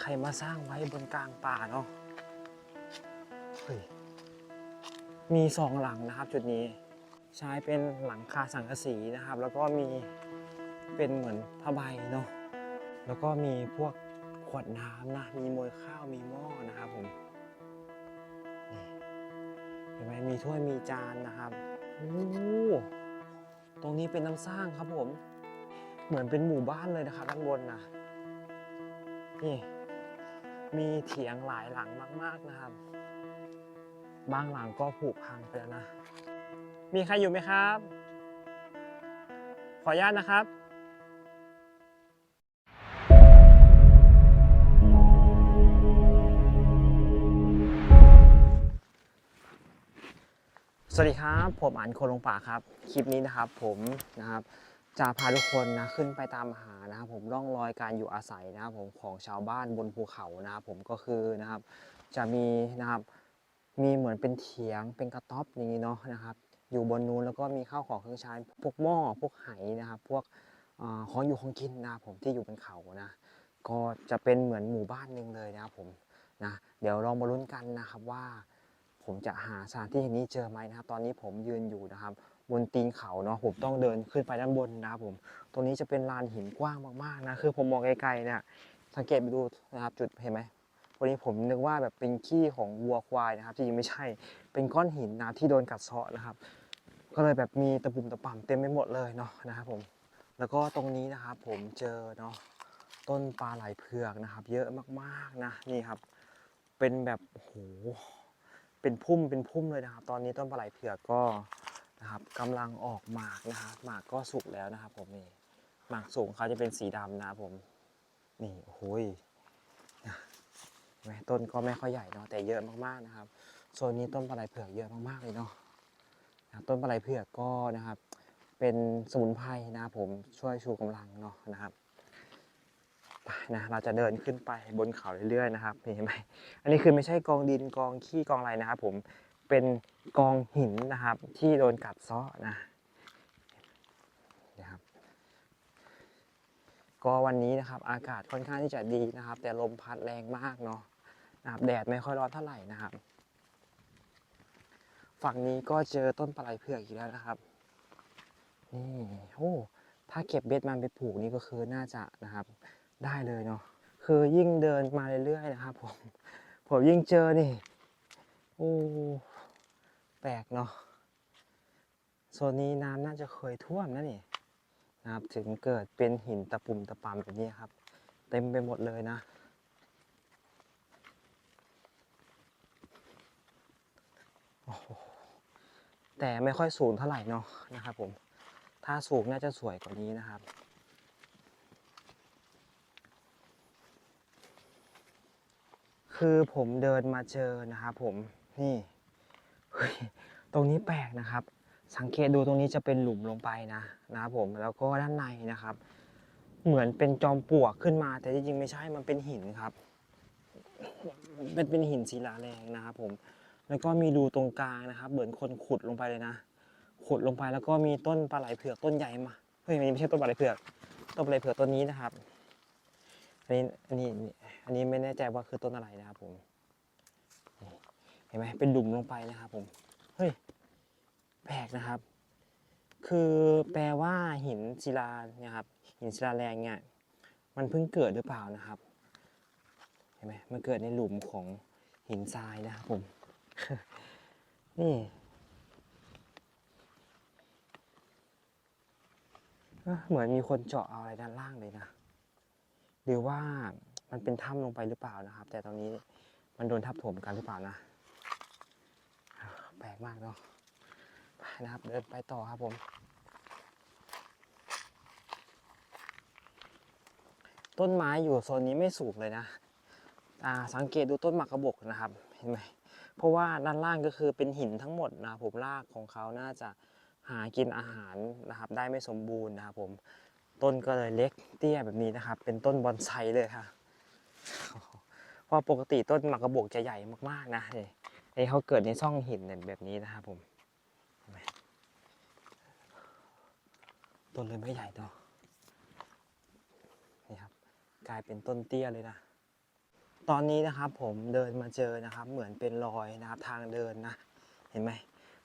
ใครมาสร้างไว้บนกลางป่าเนาะเฮ้ยมีสองหลังนะครับจุดนี้ใช้เป็นหลังคาสังกะสีนะครับ แล้วก็มีเป็นเหมือนผ้าใบเนาะแล้วก็มีพวกขวดน้ำนะมีโมยข้าวมีหม้อนะครับผมนี่เห็นไหมมีถ้วยมีจานนะครับโอ้ตรงนี้เป็นน้ำสร้างครับผม เหมือนเป็นหมู่บ้านเลยนะครับด้านบนนะ นี่ มีเถียงหลายหลังมาก ๆนะครับ บางหลังก็ผุพังไปแล้วนะ มีใครอยู่ไหมครับ ขออนุญาตนะครับสวัสดีครับผมอันคนลงป่าครับ คลิปนี้นะครับผมนะครับจะพาทุกคนนะขึ้นไปตามหา นะครับผมร่องรอยการอยู่อาศัยนะครับผมของชาวบ้านบนภูเขานะครับผมก็คือนะครับจะมีนะครับมีเหมือนเป็นเถียงเป็นกระต๊อบอย่างนี้เนาะนะครับ อยู่บนนู้นแล้วก็มีข้าวของเครื่องใช้พวกหม้อพวกไหนะครับพวกอของอยู่ของกินนะครับผมที่อยู่บนเขานะก็จะเป็นเหมือนหมู่บ้านหนึ่งเลยนะครับผมนะเดี๋ยวเรามาลุ้นกันนะครับว่า ผมจะหาสถานที่แห่งนี้เจอไหมนะครับ ตอนนี้ผมยืนอยู่นะครับ บนตีนเขาเนาะผมต้องเดินขึ้นไปด้านบนนะครับผมตรงนี้จะเป็นลานหินกว้างมากๆนะคือผมมองไกลๆเนี่ยสังเกตไปดูนะครับจุดเห็นไหมวันนี้ผมนึกว่าแบบเป็นขี้ของวัวควายนะครับจริงๆไม่ใช่ เป็นก้อนหินนะที่โดนกัดเซาะนะครับ ก็เลยแบบมีตะปุ่มตะป่ำเต็มไปหมดเลยเนาะนะครับผมแล้วก็ตรงนี้นะครับผมเจอเนาะต้นปลาไหลเผือกนะครับ เยอะมากๆนะนี่ครับ เป็นแบบโอ้โหเป็นพุ่มเป็นพุ่มเลยนะครับ ตอนนี้ต้นปลาไหลเผือกก็ นะครับกำลังออกหมากนะครับหมากก็สุกแล้วนะครับ ผมนี่หมากสูงเขาจะเป็นสีดำนะครับผม นี่โอ้โหยนะเห็นไหมต้นก็ไม่ค่อยใหญ่เนาะแต่เยอะมากๆนะครับโซนนี้ต้นปลาไหลเผือกเยอะมากๆเลยเนาะต้นปลาไหลเผือกก็นะครับ เป็นสมุนไพรนะผมช่วยชูกำลังเนาะนะครับไปนะเราจะเดินขึ้นไปบนเขาเรื่อยๆนะครับเห็นไหมอันนี้คือไม่ใช่กองดินกองขี้กองอะไรนะครับผม เป็นกองหินนะครับ ที่โดนกัดเซาะนะนะครับ ก็วันนี้นะครับ อากาศค่อนข้างที่จะดีนะครับ แต่ลมพัดแรงมากเนาะนะครับแดดไม่ค่อยร้อนเท่าไหร่นะครับ ฝั่งนี้ก็เจอต้นปลาไหลเผือกอีกแล้วนะครับนี่โอ้ถ้าเก็บเบ็ดมันไปปลูกนี่ก็คือน่าจะนะครับ ได้เลยเนาะคือยิ่งเดินมาเรื่อยๆนะครับผมผมยิ่งเจอนี่โอ้ แปลกเนาะโซนนี้น้ำน่าจะเคยท่วมนะนี่นะครับ ถึงเกิดเป็นหินตะปุ่มตะปำแบบนี้ครับ เต็มไปหมดเลยนะ แต่ไม่ค่อยสูงเท่าไหร่เนาะนะครับผม ถ้าสูงน่าจะสวยกว่านี้นะครับคือผมเดินมาเจอนะครับผมนี่ เฮ้ยตรงนี้แปลกนะครับ สังเกตดูตรงนี้จะเป็นหลุมลงไปนะนะครับผมแล้วก็ด้านในนะครับ เหมือนเป็นจอมปลวกขึ้นมา แต่จริงๆไม่ใช่มันเป็นหินครับเป็นเป็นหินศิลาแรงนะครับผมแล้วก็มีรูตรงกลางนะครับ เหมือนคนขุดลงไปเลยนะขุดลงไปแล้วก็มีต้นปลาไหลเผือกต้นใหญ่มาเฮ้ยไม่ใช่ต้นปลาไหลเผือกต้นปลาไหลเผือกต้นนี้นะครับอันนี้อันนี้อันนี้ไม่แน่ใจว่าคือต้นอะไรนะครับผม เห็นไหมเป็นหลุมลงไปนะครับผมเฮ้ยแปลกนะครับ คือแปลว่าหินศิลาเนี่ยครับหินศิลาแรงเนี่ยมันเพิ่งเกิดหรือเปล่านะครับเห็นไหมมันเกิดในหลุมของหินทรายนะครับผมนี่เหมือนมีคนเจาะเอาอะไรด้านล่างเลยนะ หรือว่ามันเป็นถ้ำลงไปหรือเปล่านะครับ แต่ตอนนี้มันโดนทับถมกันหรือเปล่านะ แปลกมากเนาะไปนะครับเดินไปต่อครับผมต้นไม้อยู่โซนนี้ไม่สูงเลยนะอ่าสังเกตดูต้นหมากกระบกนะครับเห็นไหมเพราะว่าด้านล่างก็คือเป็นหินทั้งหมดนะผมรากของเขาน่าจะหากินอาหารนะครับ ได้ไม่สมบูรณ์นะครับผมต้นก็เลยเล็กเตี้ยแบบนี้นะครับ เป็นต้นบอนไซเลยค่ะเพราะปกติต้นหมากกระบกจะใหญ่มากๆนะเนี่ไอ้เขาเกิดในซ่องหินแบบนี้นะครับผมต้นเลยไม่ใหญ่เนาะนี่ครับกกลายเป็นต้นเตี้ยเลยนะ ตอนนี้นะครับผมเดินมาเจอนะครับ เหมือนเป็นรอยนะครับทางเดินนะ เห็นไหม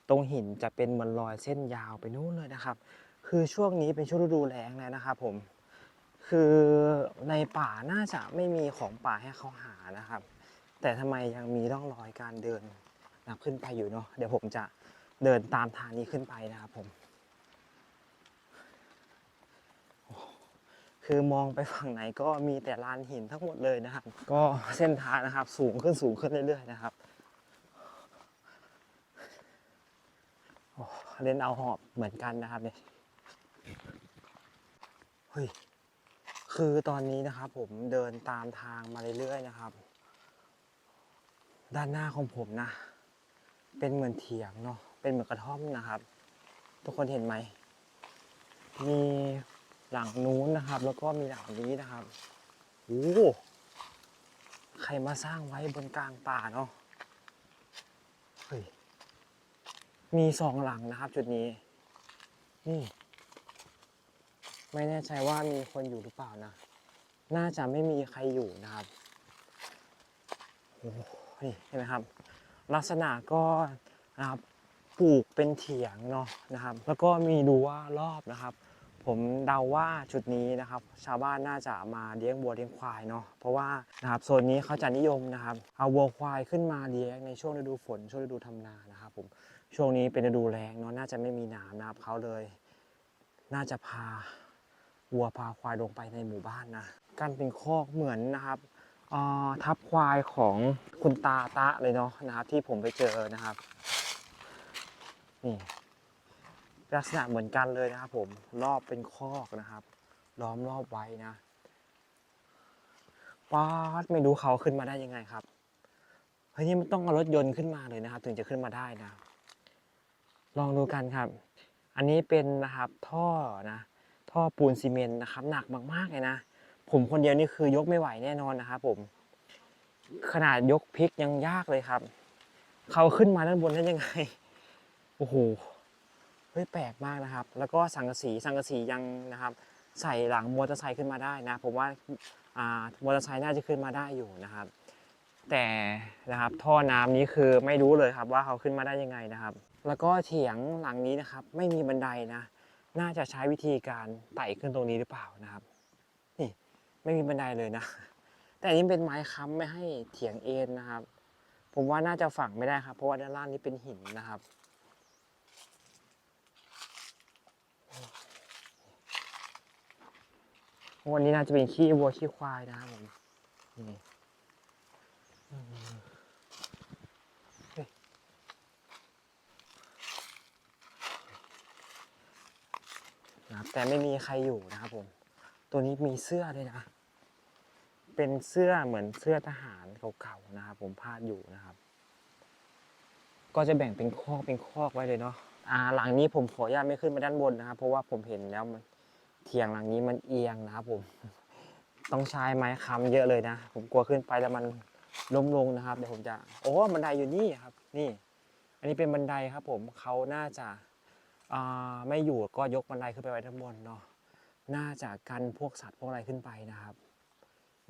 ตรงหินจะเป็นเหมือนรอยเส้นยาวไปนู่นเลยนะครับ คือช่วงนี้เป็นช่วงฤดูแล้งแล้วนะครับผม คือในป่าน่าจะไม่มีของป่าให้เขาหานะครับ แต่ทำไมยังมีร่องรอยการเดิน นะขึ้นไปอยู่เนาะเดี๋ยวผมจะเดินตามทางนี้ขึ้นไปนะครับผม คือมองไปฝั่งไหนก็มีแต่ลานหินทั้งหมดเลยนะครับ ก็เส้นทางนะครับสูงขึ้นสูงขึ้นเรื่อยๆนะครับเล่นเอาหอบเหมือนกันนะครับเนี่ยเฮ้ยคือตอนนี้นะครับผมเดินตามทางมาเรื่อยๆนะครับ ด้านหน้าของผมนะ เป็นเหมือนเถียงเนาะเป็นเหมือนกระท่อมนะครับ ทุกคนเห็นไหมมีหลังนู้นนะครับ แล้วก็มีหลังนี้นะครับโอ้โหใครมาสร้างไว้บนกลางป่าเนาะเฮ้ยมีสองหลังนะครับ จุดนี้นี่ไม่แน่ใจว่ามีคนอยู่หรือเปล่านะ น่าจะไม่มีใครอยู่นะครับโอ้โหนี่เห็นไหมครับ ลักษณะก็นะครับปลูกเป็นเถียงเนาะนะครับ แล้วก็มีดูว่ารอบนะครับ ผมเดาว่าจุดนี้นะครับ ชาวบ้านน่าจะมาเลี้ยงวัวเลี้ยงควายเนาะเพราะว่านะครับโซนนี้เขาจะนิยมนะครับเอาวัวควายขึ้นมาเลี้ยงในช่วงฤดูฝนช่วงฤดูทำนานะครับผมช่วงนี้เป็นฤดูแล้งเนาะน่าจะไม่มีน้ำนะครับเขาเลย น่าจะพาวัวพาควายลงไปในหมู่บ้านนะกันเป็นคอกเหมือนนะครับ ทับควายของคุณตาตะเลยเนาะนะครับที่ผมไปเจอนะครับนี่ลักษณะเหมือนกันเลยนะครับ ผมรอบเป็นคอกนะครับ ล้อมรอบไว้นะป๊าดไม่รู้เขาขึ้นมาได้ยังไงครับเฮ้ยนี่มันต้องเอารถยนต์ขึ้นมาเลยนะครับ ถึงจะขึ้นมาได้นะ ลองดูกันครับ อันนี้เป็นนะครับท่อนะ ท่อปูนซีเมนต์นะครับ หนักมากๆเลยนะ ผมคนเดียวนี่คือยกไม่ไหวแน่นอนนะครับผม ขนาดยกพลิกยังยากเลยครับ เขาขึ้นมาด้านบนได้ยังไง โอ้โห เฮ้ยแปลกมากนะครับ แล้วก็สังกะสีสังกะสียังนะครับ ใส่หลังมอเตอร์ไซค์ขึ้นมาได้นะ ผมว่าอ่ามอเตอร์ไซค์น่าจะขึ้นมาได้อยู่นะครับ แต่นะครับท่อน้ำนี้คือไม่รู้เลยครับว่าเขาขึ้นมาได้ยังไงนะครับ แล้วก็เถียงหลังนี้นะครับ ไม่มีบันไดนะ น่าจะใช้วิธีการไต่ขึ้นตรงนี้หรือเปล่านะครับ ไม่มีบันไดเลยนะ แต่อันนี้เป็นไม้ค้ำไม่ให้เถียงเอ็นนะครับ ผมว่าน่าจะฝังไม่ได้ครับ เพราะว่าด้านล่างนี้เป็นหินนะครับ วันนี้น่าจะเป็นขี้วัวขี้ควายนะครับผมนี่นะครับแต่ไม่มีใครอยู่นะครับผม ตัวนี้มีเสื้อด้วยนะ เป็นเสื้อเหมือนเสื้อทหารเก่าๆนะครับ ผมพาดอยู่นะครับ ก็จะแบ่งเป็นคอกเป็นคอกไว้เลยเนาะอ่าหลังนี้ผมขออนุญาตไม่ขึ้นไปด้านบนนะครับ เพราะว่าผมเห็นแล้วมันเถียงหลังนี้มันเอียงนะครับ ผม ต้องใช้ไม้ค้ำเยอะเลยนะผมกลัวขึ้นไปแล้วมันล้มลงนะครับเดี๋ยวผมจะ โอ้บันไดอยู่นี่ครับ นี่ อันนี้เป็นบันไดครับ ผมเขาน่าจะอ่าไม่อยู่ก็ยกบันไดขึ้นไปไว้ด้านบนเนาะน่าจะกันพวกสัตว์พวกอะไรขึ้นไปนะครับ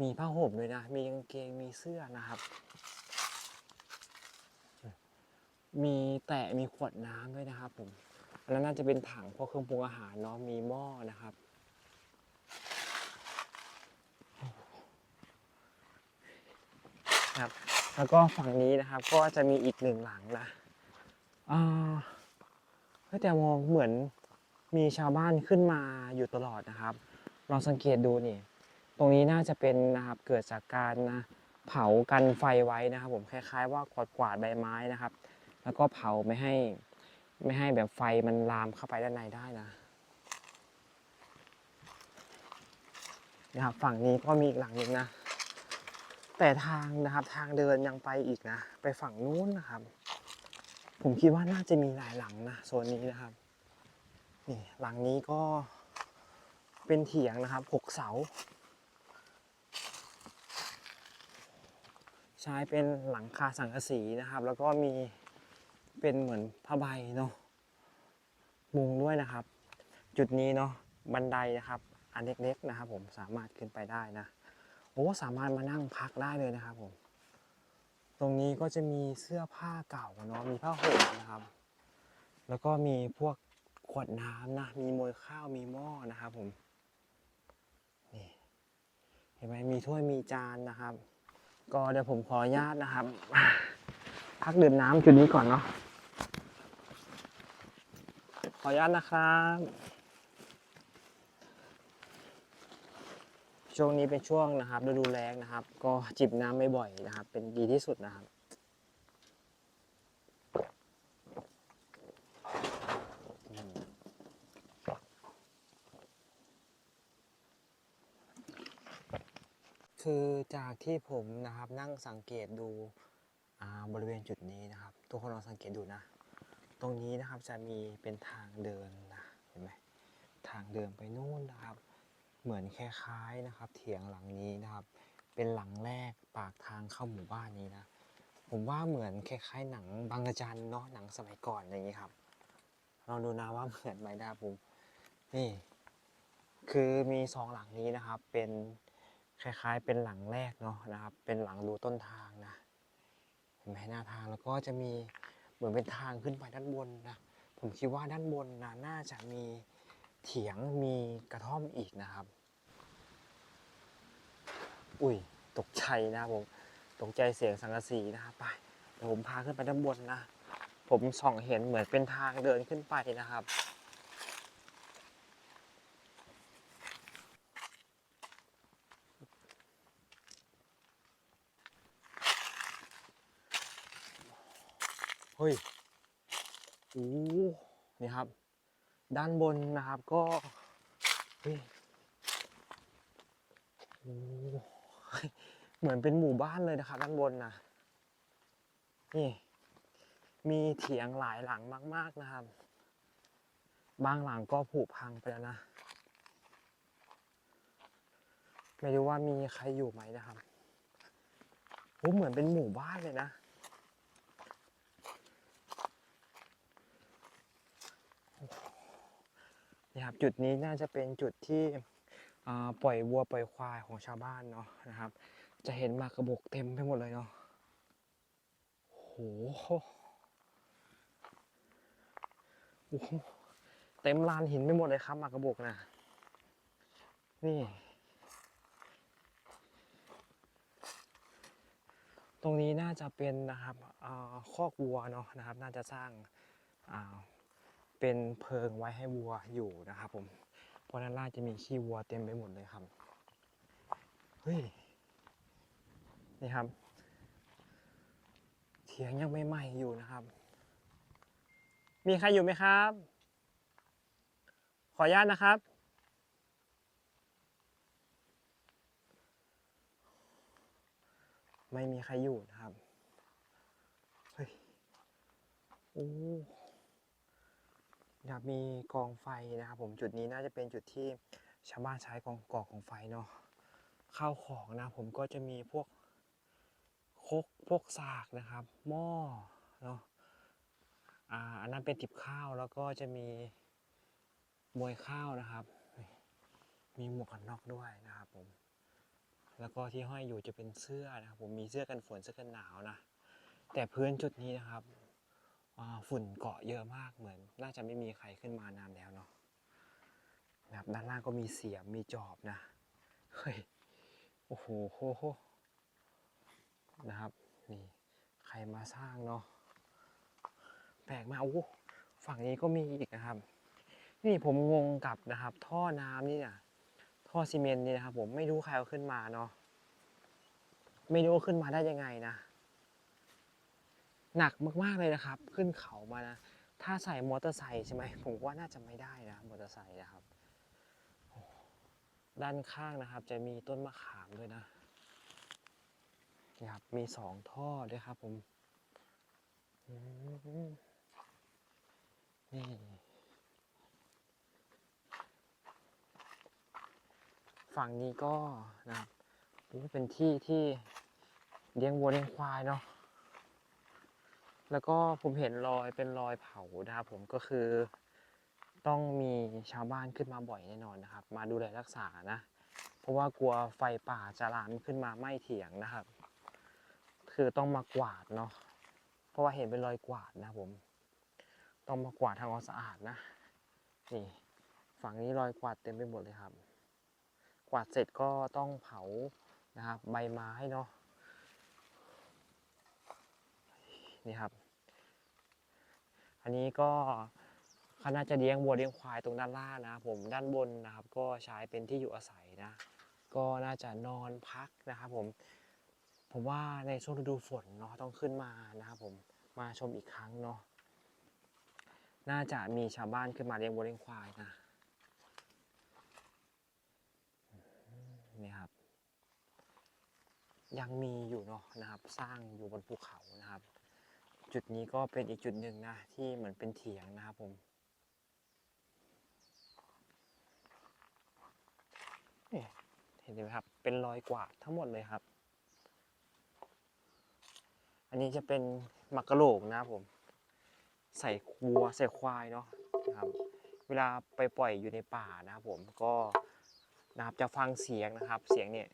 มีผ้าห่มด้วยนะ มีกางเกง มีเสื้อนะครับ มีแตะมีขวดน้ำด้วยนะครับ ผม อันนั้นน่าจะเป็นถังพวกเครื่องปรุงอาหารเนาะ มีหม้อนะครับ ครับ แล้วก็ฝั่งนี้นะครับ ก็จะมีอีกหนึ่งหลังนะอ่าเฮ้ยแต่มองเหมือนมีชาวบ้านขึ้นมาอยู่ตลอดนะครับ ลองสังเกตดูนี่ ตรงนี้น่าจะเป็นนะครับเกิดจากการนะเผากันไฟไว้นะครับ ผมคล้าย ๆ ว่ากวาดกวาดใบไม้นะครับ แล้วก็เผาไม่ให้ไม่ให้แบบไฟมันลามเข้าไปด้านในได้นะนะครับฝั่งนี้ก็มีอีกหลังหนึ่งนะ แต่ทางนะครับทางเดินยังไปอีกนะ ไปฝั่งนู้นนะครับ ผมคิดว่าน่าจะมีหลายหลังนะโซนนี้นะครับนี่หลังนี้ก็เป็นเถียงนะครับหกเสา ใช้เป็นหลังคาสังกะสีนะครับ แล้วก็มีเป็นเหมือนผ้าใบเนาะมุงด้วยนะครับ จุดนี้เนาะบันไดนะครับ อันเล็กๆนะครับผมสามารถขึ้นไปได้นะโอ้สามารถมานั่งพักได้เลยนะครับผม ตรงนี้ก็จะมีเสื้อผ้าเก่าเนาะมีผ้าห่มนะครับ แล้วก็มีพวกขวดน้ำนะมีมวยข้าวมีหม้อนะครับผมนี่เห็นไหมมีถ้วยมีจานนะครับ ก็เดี๋ยวผมขออนุญาตนะครับ พักดื่มน้ำจุดนี้ก่อนเนาะขออนุญาตนะครับ ช่วงนี้เป็นช่วงนะครับฤดูแล้งนะครับ ก็จิบน้ำไม่บ่อยนะครับ เป็นดีที่สุดนะครับ คือจากที่ผมนะครับนั่งสังเกตดูบริเวณจุดนี้นะครับ ทุกคนลองสังเกตดูนะ ตรงนี้นะครับจะมีเป็นทางเดินนะเห็นไหมทางเดินไปนู่นนะครับ เหมือนคล้ายๆนะครับ เถียงหลังนี้นะครับ เป็นหลังแรกปากทางเข้าหมู่บ้านนี้นะ ผมว่าเหมือนคล้ายๆ หนังบางระจันเนาะหนังสมัยก่อนอย่างนี้ครับลองดูนะว่าเหมือนไหมนะครับผมนี่ คือมีสองหลังนี้นะครับเป็น คล้ายๆ เป็นหลังแรกเนาะนะครับ เป็นหลังรูต้นทางนะเห็นไหมหน้าทางแล้วก็จะมีเหมือนเป็นทางขึ้นไปด้านบนนะผมคิดว่าด้านบนนะน่าจะมีเถียงมีกระท่อมอีกนะครับ อุ้ยตกใจนะผมตกใจเสียงสังกะสีนะครับไปเดี๋ยวผมพาขึ้นไปด้านบนนะผมส่องเห็นเหมือนเป็นทางเดินขึ้นไปนะครับ เฮ้ยโอ้นี่ครับ ด้านบนนะครับก็เฮ้ยโอ้เหมือนเป็นหมู่บ้านเลยนะครับด้านบนนะนี่มีเถียงหลายหลังมาก ๆนะครับ บางหลังก็ผุพังไปแล้วนะไม่รู้ว่ามีใครอยู่ไหมนะครับโอ้เหมือนเป็นหมู่บ้านเลยนะ ครับจุดนี้น่าจะเป็นจุดที่ปล่อยวัวปล่อยควายของชาวบ้านเนาะนะครับ จะเห็นมากระบกเต็มไปหมดเลยเนาะโหโเต็มลานหินไปหมดเลยครับมากระบกนะนี่ ตรงนี้น่าจะเป็นนะครับอ่าคอกวัวเนาะนะครับ น่าจะสร้างอ่า เป็นเพิงไว้ให้วัวอยู่นะครับผม เพราะด้านล่างจะมีขี้วัวเต็มไปหมดเลยครับ เฮ้ย นี่ครับ เถียงยังไม่ไหม้อยู่นะครับ มีใครอยู่ไหมครับ ขออนุญาตนะครับไม่มีใครอยู่นะครับ เฮ้ย โอ้ นะครับมีกองไฟนะครับผมจุดนี้น่าจะเป็นจุดที่ชาวบ้านใช้กองก่อของไฟเนาะข้าวของนะผมก็จะมีพวกคกพวกสากนะครับ หม้อเนาะอ่าอันนั้นเป็นติบข้าวแล้วก็จะมีมวยข้าวนะครับ มีหมวกกันน็อกด้วยนะครับผมแล้วก็ที่ห้อยอยู่จะเป็นเสื้อนะครับผมมีเสื้อกันฝนเสื้อกันหนาวนะแต่พื้นจุดนี้นะครับ ฝุ่นเกาะเยอะมากเหมือน น่าจะไม่มีใครขึ้นมานานแล้วเนาะนะครับด้านล่างก็มีเสียมมีจอบนะเฮ้ยโอ้โหโหโหนะครับนี่ใครมาสร้างเนาะแปลกมากโอ้ฝั่งนี้ก็มีอีกนะครับ นี่ผมงงกับนะครับ ท่อน้ำนี่เนี่ยท่อซีเมนต์นี่นะครับ ผมไม่รู้ใครเอาขึ้นมาเนาะไม่รู้ว่าขึ้นมาได้ยังไงนะ หนักมากๆเลยนะครับ ขึ้นเขามานะ ถ้าใส่มอเตอร์ไซค์ใช่ไหมผมว่าน่าจะไม่ได้นะมอเตอร์ไซค์นะครับ ด้านข้างนะครับ จะมีต้นมะขามด้วยนะนี่ครับมีสองท่อด้วยครับผมนี่ฝั่งนี้ก็นะครับเป็นที่ที่เลี้ยงวัวเลี้ยงควายเนาะ แล้วก็ผมเห็นรอยเป็นรอยเผานะครับผมก็คือ ต้องมีชาวบ้านขึ้นมาบ่อยแน่นอนนะครับ มาดูแลรักษานะ เพราะว่ากลัวไฟป่าจะลามขึ้นมาไหม้เถียงนะครับ คือต้องมากวาดเนาะเพราะว่าเห็นเป็นรอยกวาดนะผม ต้องมากวาดทำความสะอาดนะนี่ฝั่งนี้รอยกวาดเต็มไปหมดเลยครับ กวาดเสร็จก็ต้องเผานะครับ ใบไม้เนาะ นี่ครับ อันนี้ก็เขาน่าจะเลี้ยงวัวเลี้ยงควายตรงด้านล่างนะครับผมด้านบนนะครับ ก็ใช้เป็นที่อยู่อาศัยนะ ก็น่าจะนอนพักนะครับผมผมว่าในช่วงฤดูฝนเนาะต้องขึ้นมานะครับผมมาชมอีกครั้งเนาะน่าจะมีชาวบ้านขึ้นมาเลี้ยงวัวเลี้ยงควายนะนี่ครับ ยังมีอยู่เนาะนะครับ สร้างอยู่บนภูเขานะครับ จุดนี้ก็เป็นอีกจุดหนึ่งนะ ที่เหมือนเป็นเถียงนะครับผมเห็นไหมครับ เป็นรอยกวาดทั้งหมดเลยครับ อันนี้จะเป็นมักกะโหลกนะครับผม ใส่วัวใส่ควายเนาะนะครับ เวลาไปปล่อยอยู่ในป่านะครับผมก็นะครับจะฟังเสียงนะครับ เสียงเนี่ย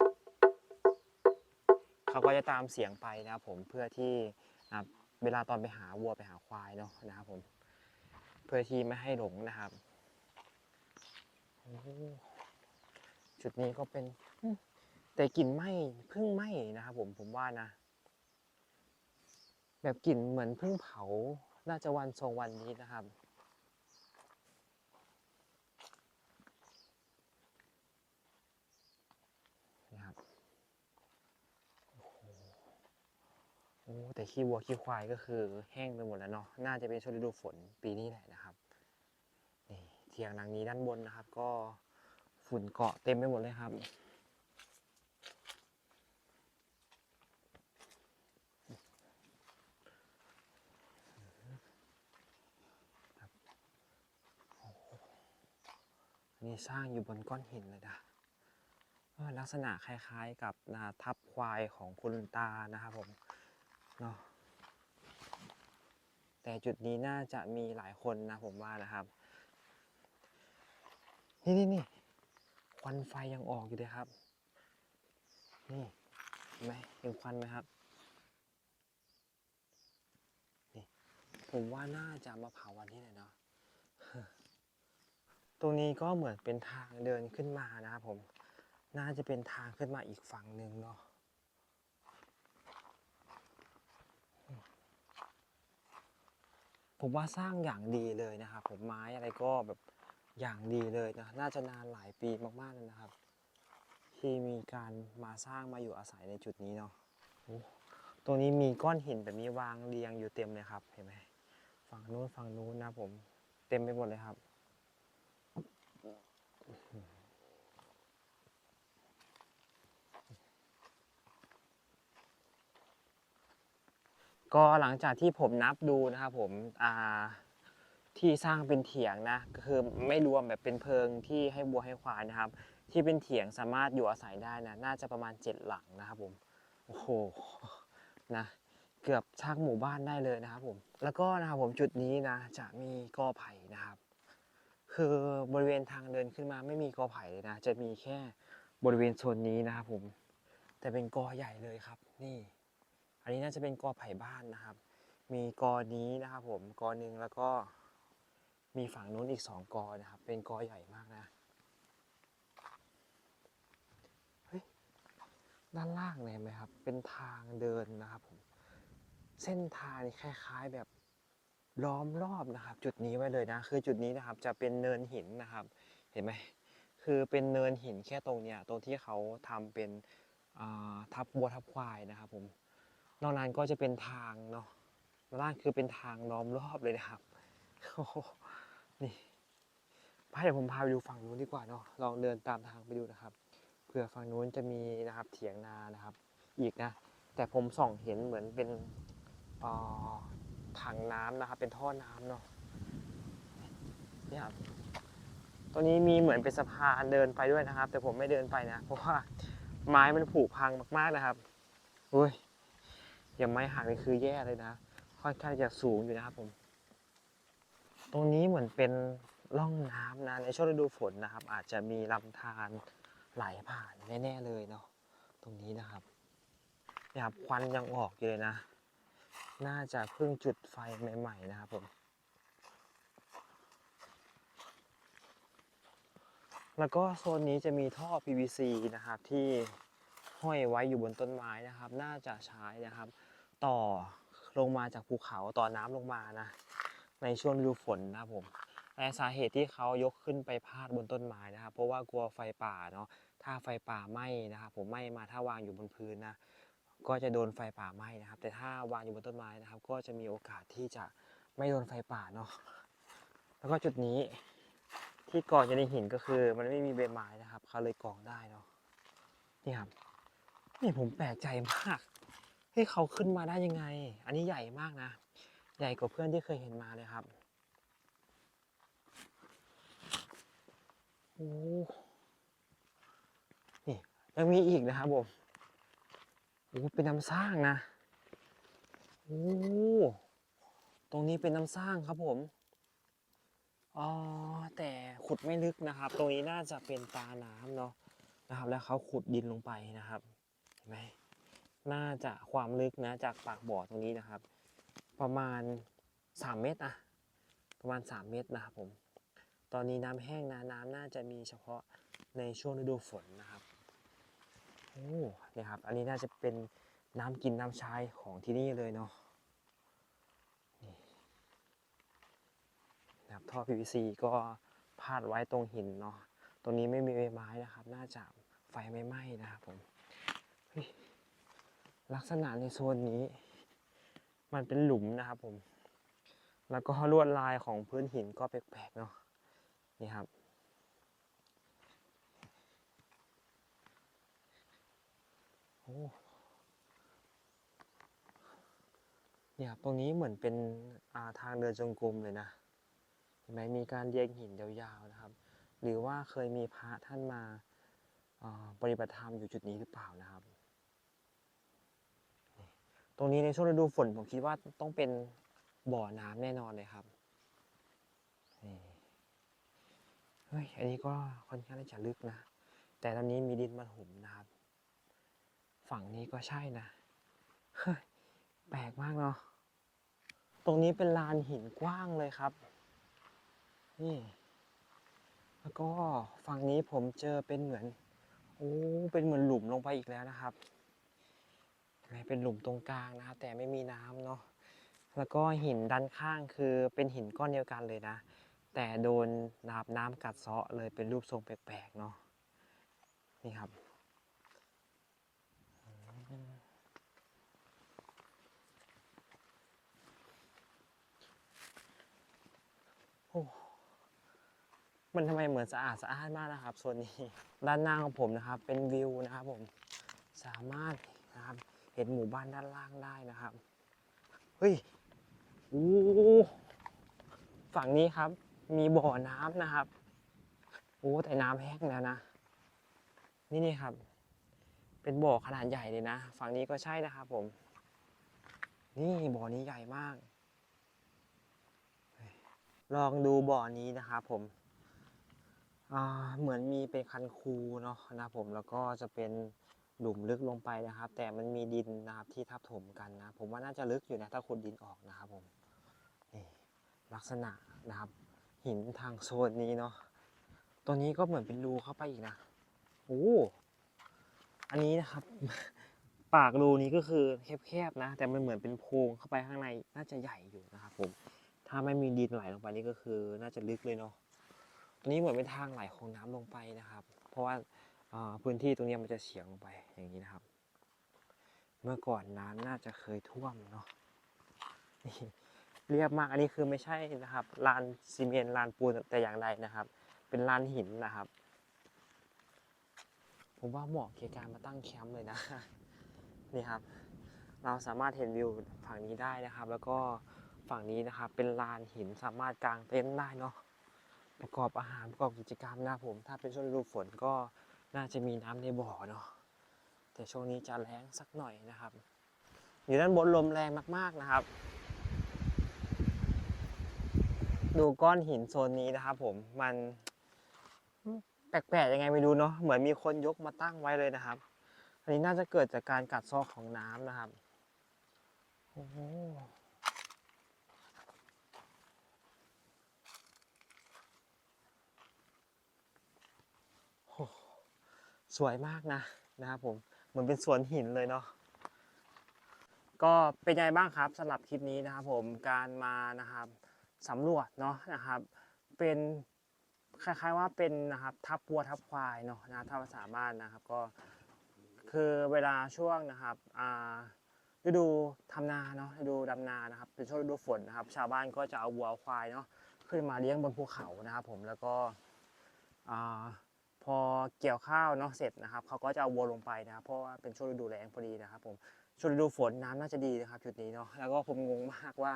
เขาก็จะตามเสียงไปนะครับผมเพื่อที่นะครับ เวลาตอนไปหาวัวไปหาควายเนาะนะครับผม เพื่อที่ไม่ให้หลงนะครับโอ้จุดนี้ก็เป็นแต่กลิ่นไหม้พึ่งไหม้นะครับผมผมว่านะ แบบกลิ่นเหมือนพึ่งเผาน่าจะวันทรงวันนี้นะครับ โอ้โหโอ้แต่ขี้วัวขี้ควายก็คือแห้งไปหมดแล้วเนาะน่าจะเป็นช่วงฤดูฝนปีนี้แหละนะครับนี่เทียงหลังนี้ด้านบนนะครับ ก็ฝุ่นเกาะเต็มไปหมดเลยครับอันนี้สร้างอยู่บนก้อนหินเลยนะลักษณะคล้ายๆกับนาทับควายของคุณตานะครับผม เนาะแต่จุดนี้น่าจะมีหลายคนนะผมว่านะครับ นี่นี่นี่ควันไฟยังออกอยู่เลยครับ นี่เห็นไหมเห็นควันไหมครับนี่ผมว่าน่าจะมาเผาวันนี้เลยเนาะตรงนี้ก็เหมือนเป็นทางเดินขึ้นมานะครับผม น่าจะเป็นทางขึ้นมาอีกฝั่งหนึ่งเนาะ ผมว่าสร้างอย่างดีเลยนะครับผมไม้อะไรก็แบบอย่างดีเลยนะน่าจะนานหลายปีมากๆเลยนะครับ ที่มีการมาสร้างมาอยู่อาศัยในจุดนี้เนาะตรงนี้มีก้อนหินแบบนี้วางเรียงอยู่เต็มเลยครับเห็นไหมฝั่งนู้นฝั่งนู้นนะผมเต็มไปหมดเลยครับ ก็หลังจากที่ผมนับดูนะครับผมที่สร้างเป็นเถียงนะก็คือไม่รวมแบบเป็นเพิงที่ให้วัวให้ควายนะครับ ที่เป็นเถียงสามารถอยู่อาศัยได้นะน่าจะประมาณ 7 หลังนะครับผมโอ้โหนะเกือบชักหมู่บ้านได้เลยนะครับผมแล้วก็นะครับผมจุดนี้นะจะมีกอไผ่นะครับ คือบริเวณทางเดินขึ้นมาไม่มีกอไผ่เลยนะ จะมีแค่บริเวณโซนนี้นะครับผมแต่เป็นกอใหญ่เลยครับนี่ อันนี้น่าจะเป็นกอไผ่บ้านนะครับ มีกอนี้นะครับผมกอหนึ่งแล้วก็มีฝั่งนู้นอีกสองกอนะครับ เป็นกอใหญ่มากนะด้านล่างเลยเห็นไหมครับ เป็นทางเดินนะครับผม เส้นทางนี่คล้ายๆแบบล้อมรอบนะครับ จุดนี้ไว้เลยนะ คือจุดนี้นะครับ จะเป็นเนินหินนะครับ เห็นไหม คือเป็นเนินหินแค่ตรงเนี้ยตรงที่เขาทำเป็นทับวัวทับควายนะครับผม นอกนั้นก็จะเป็นทางเนาะด้านล่างคือเป็นทางล้อมรอบเลยนะครับโอ้นี่พาเดี๋ยวผมพาไปดูฝั่งนู้นดีกว่าเนาะลองเดินตามทางไปดูนะครับเผื่อฝั่งนู้นจะมีนะครับเถียงนานะครับ อีกนะ แต่ผมส่องเห็นเหมือนเป็นอ่อถังน้ำนะครับ เป็นท่อน้ำเนาะนี่ครับตัวนี้มีเหมือนเป็นสะพานเดินไปด้วยนะครับ แต่ผมไม่เดินไปนะ เพราะว่าไม้มันผุพังมากๆนะครับอุ้ย อย่าไม้หักนี่คือแย่เลยนะ ค่อนข้างจะสูงอยู่นะครับผม ตรงนี้เหมือนเป็นร่องน้ำนะในช่วงฤดูฝนนะครับ อาจจะมีลำธารไหลผ่านแน่ๆเลยเนาะตรงนี้นะครับเนี่ยครับควันยังออกอยู่เลยนะ น่าจะเพิ่งจุดไฟใหม่ๆนะครับผมแล้วก็โซนนี้จะมีท่อ PVC นะครับที่ ห้อยไว้อยู่บนต้นไม้นะครับ น่าจะใช้นะครับ ต่อลงมาจากภูเขาต่อน้ำลงมานะ ในช่วงฤดูฝนนะผมแต่สาเหตุที่เขายกขึ้นไปพาดบนต้นไม้นะครับ เพราะว่ากลัวไฟป่าเนาะถ้าไฟป่าไหม้นะครับ ผมไหม้มาถ้าวางอยู่บนพื้นนะก็จะโดนไฟป่าไหม้นะครับ แต่ถ้าวางอยู่บนต้นไม้นะครับ ก็จะมีโอกาสที่จะไม่โดนไฟป่าเนาะแล้วก็จุดนี้ที่ก่อจะในหินก็คือ มันไม่มีใบไม้นะครับเขาเลยกองได้เนาะนี่ครับ นี่ผมแปลกใจมากเฮ้ยเขาขึ้นมาได้ยังไง อันนี้ใหญ่มากนะ ใหญ่กว่าเพื่อนที่เคยเห็นมาเลยครับ โอ้ นี่ยังมีอีกนะครับผม โอ้เป็นน้ำสร้างนะ โอ้ ตรงนี้เป็นน้ำสร้างครับผม อ๋อ แต่ขุดไม่ลึกนะครับ ตรงนี้น่าจะเป็นตาน้ำเนาะนะครับ แล้วเขาขุดดินลงไปนะครับ ห็นไหมน่าจะความลึกนะจากปากบ่อตรงนี้นะครับ ประมาณ 3 เมตรอะประมาณ 3 เมตรนะครับผมตอนนี้น้ำแห้งนะน้ำน่าจะมีเฉพาะในช่วงฤดูฝนนะครับโอ้เนี่ยครับ อันนี้น่าจะเป็นน้ำกินน้ำใช้ของที่นี่เลยเนาะนี่นะครับท่อ PVC ก็พาดไว้ตรงหินเนาะตรงนี้ไม่มีใบไม้นะครับ น่าจะไฟไม่ไหม้นะครับผม ลักษณะในโซนนี้ มันเป็นหลุมนะครับผม แล้วก็ลวดลายของพื้นหินก็แปลกๆเนาะนี่ครับโอ้เนี่ยครับตรงนี้เหมือนเป็นอาทางเดินจงกรมเลยนะเห็นไหมมีการเรียงหินยาวๆนะครับ หรือว่าเคยมีพระท่านมาปฏิบัติธรรมอยู่จุดนี้หรือเปล่านะครับ รงนี้ในช่วงฤดูฝนผมคิดว่าต้องเป็นบ่อน้ำแน่นอนเลยครับนี่เฮ้ย อันนี้ก็ค่อนข้างจะลึกนะ แต่ตอนนี้มีดินมาถมนะครับ ฝั่งนี้ก็ใช่นะเฮ้ยแปลกมากเนาะ ตรงนี้เป็นลานหินกว้างเลยครับ นี่ แล้วก็ฝั่งนี้ผมเจอเป็นเหมือน โอ้ เป็นเหมือนหลุมลงไปอีกแล้วนะครับ เป็นหลุมตรงกลางนะครับ แต่ไม่มีน้ำเนาะแล้วก็หินด้านข้างคือเป็นหินก้อนเดียวกันเลยนะ แต่โดนน้ำน้ำกัดเซาะเลยเป็นรูปทรงแปลกๆเนาะนี่ครับโอ้มันทำไมเหมือนสะอาดสะอาดมากนะครับโซนนี้ ด้านหน้าของผมนะครับ เป็นวิวนะครับผมสามารถนะครับ เห็นหมู่บ้านด้านล่างได้นะครับ เฮ้ยโอ้ฝั่งนี้ครับ มีบ่อน้ำนะครับโอ้แต่น้ำแห้งแล้วนะ นี่นี่ครับ เป็นบ่อขนาดใหญ่เลยนะ ฝั่งนี้ก็ใช่นะครับผม นี่บ่อนี้ใหญ่มาก ลองดูบ่อนี้นะครับผมเหมือนมีเป็นคันคูเนาะนะผมแล้วก็จะเป็น หลุมลึกลงไปนะครับ แต่มันมีดินนะครับที่ทับถมกันนะ ผมว่าน่าจะลึกอยู่นะถ้าขุดดินออกนะครับผมนี่ลักษณะนะครับ หินทางโซนนี้เนาะตัวนี้ก็เหมือนเป็นรูเข้าไปอีกนะโอ้อันนี้นะครับ ปากรูนี้ก็คือแคบๆนะ แต่มันเหมือนเป็นโพรงเข้าไปข้างในน่าจะใหญ่อยู่นะครับผมถ้าไม่มีดินไหลลงไปนี่ก็คือ น่าจะลึกเลยเนาะตรงนี้เหมือนเป็นทางไหลของน้ำลงไปนะครับ เพราะว่า พื้นที่ตรงนี้มันจะเฉียงลงไปอย่างนี้นะครับ เมื่อก่อนน้ำน่าจะเคยท่วมเนาะนี่เรียบมากอันนี้คือไม่ใช่นะครับลานซีเมนต์ลานปูนแต่อย่างใดนะครับ เป็นลานหินนะครับ ผมว่าเหมาะแก่การมาตั้งแคมป์เลยนะนี่ครับ เราสามารถเห็นวิวฝั่งนี้ได้นะครับ แล้วก็ฝั่งนี้นะครับ เป็นลานหินสามารถกางเต็นท์ได้เนาะประกอบอาหารประกอบกิจกรรมนะผม ถ้าเป็นช่วงฤดูฝนก็ น่าจะมีน้ำในบ่อเนาะแต่ช่วงนี้จะแรงสักหน่อยนะครับ อยู่ด้านบนลมแรงมากๆนะครับ ดูก้อนหินโซนนี้นะครับ ผมมันแปลกๆยังไงไม่รู้เนาะเหมือนมีคนยกมาตั้งไว้เลยนะครับ อันนี้น่าจะเกิดจากการกัดเซอกของน้ำนะครับโอ้โหโอ้โห สวยมากนะนะครับผมเหมือนเป็นสวนหินเลยเนาะก็เป็นยังไงบ้างครับสำหรับคลิปนี้นะครับผมการมานะครับสำรวจเนาะนะครับ เป็นคล้ายๆว่าเป็นนะครับทับวัวทับควายเนาะนะถ้าภาษาบ้านนะครับก็คือเวลาช่วงนะครับอ่าฤดูทำนาเนาะฤดูดำนานะครับเป็นช่วงฤดูฝนนะครับ ชาวบ้านก็จะเอาวัวเอาควายเนาะขึ้นมาเลี้ยงบนภูเขานะครับ ผมแล้วก็อ่า พอเกี่ยวข้าวเนาะเสร็จนะครับเขาก็จะเอาวัวลงไปนะครับเพราะว่าเป็นช่วงฤดูแล้งพอดีนะครับผมช่วงฤดูฝนน้ำน่าจะดีนะครับจุดนี้เนาะแล้วก็ผมงงมากว่า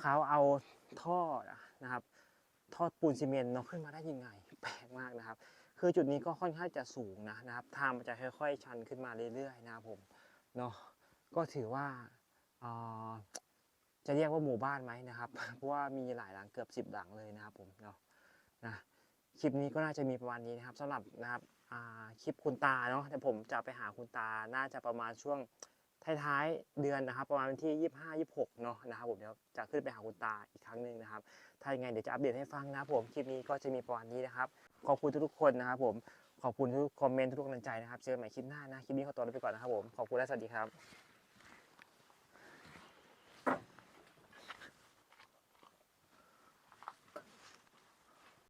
เขาเอาท่อนะครับท่อปูนซีเมนต์เนาะขึ้นมาได้ยังไงแปลกมากนะครับ คือจุดนี้ก็ค่อนข้างจะสูงนะนะครับทางมันจะค่อยๆ ชันขึ้นมาเรื่อยๆนะครับผมเนาะก็ถือว่าจะเรียกว่าหมู่บ้านไหมนะครับ เพราะว่ามีหลายหลังเกือบ 10 หลังเลยนะครับผมเนาะนะ คลิปนี้ก็น่าจะมีประมาณนี้นะครับสำหรับนะครับคลิปคุณตาเนาะแต่ผมจะไปหาคุณตาน่าจะประมาณช่วงท้ายๆเดือนนะครับ ประมาณวันที่ 25 26 เนาะนะครับผมเดี๋ยวจะขึ้นไปหาคุณตาอีกครั้งหนึ่งนะครับ ถ้ายังไงเดี๋ยวจะอัปเดตให้ฟังนะครับผมคลิปนี้ก็จะมีประมาณนี้นะครับ ขอบคุณทุกๆคนนะครับผมขอบคุณทุกคอมเมนต์ทุกกำลังใจนะครับเจอกันใหม่คลิปหน้านะคลิปนี้ขอตัวลาไปก่อนนะครับผมขอบคุณและสวัสดีครับ